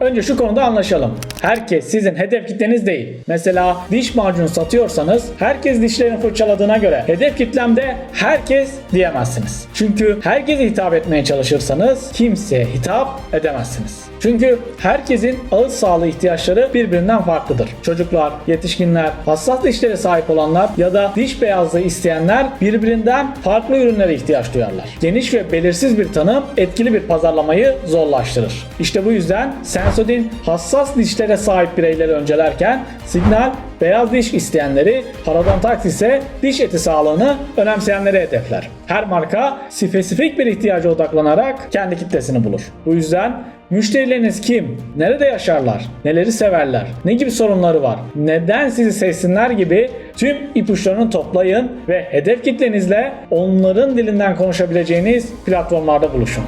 Önce şu konuda anlaşalım. Herkes sizin hedef kitleniz değil. Mesela diş macunu satıyorsanız herkes dişlerini fırçaladığına göre hedef kitlemde herkes diyemezsiniz. Çünkü herkese hitap etmeye çalışırsanız kimseye hitap edemezsiniz. Çünkü herkesin ağız sağlığı ihtiyaçları birbirinden farklıdır. Çocuklar, yetişkinler, hassas dişlere sahip olanlar ya da diş beyazlığı isteyenler birbirinden farklı ürünlere ihtiyaç duyarlar. Geniş ve belirsiz bir tanım etkili bir pazarlamayı zorlaştırır. İşte bu yüzden Sensodyne hassas dişlere sahip bireyleri öncelerken Signal beyaz diş isteyenleri, Parodontax ise diş eti sağlığını önemseyenleri hedefler. Her marka spesifik bir ihtiyaca odaklanarak kendi kitlesini bulur. Bu yüzden Müşterileriniz kim? Nerede yaşarlar? Neleri severler? Ne gibi sorunları var? Neden sizi sevsinler gibi tüm ipuçlarını toplayın ve hedef kitlenizle onların dilinden konuşabileceğiniz platformlarda buluşun.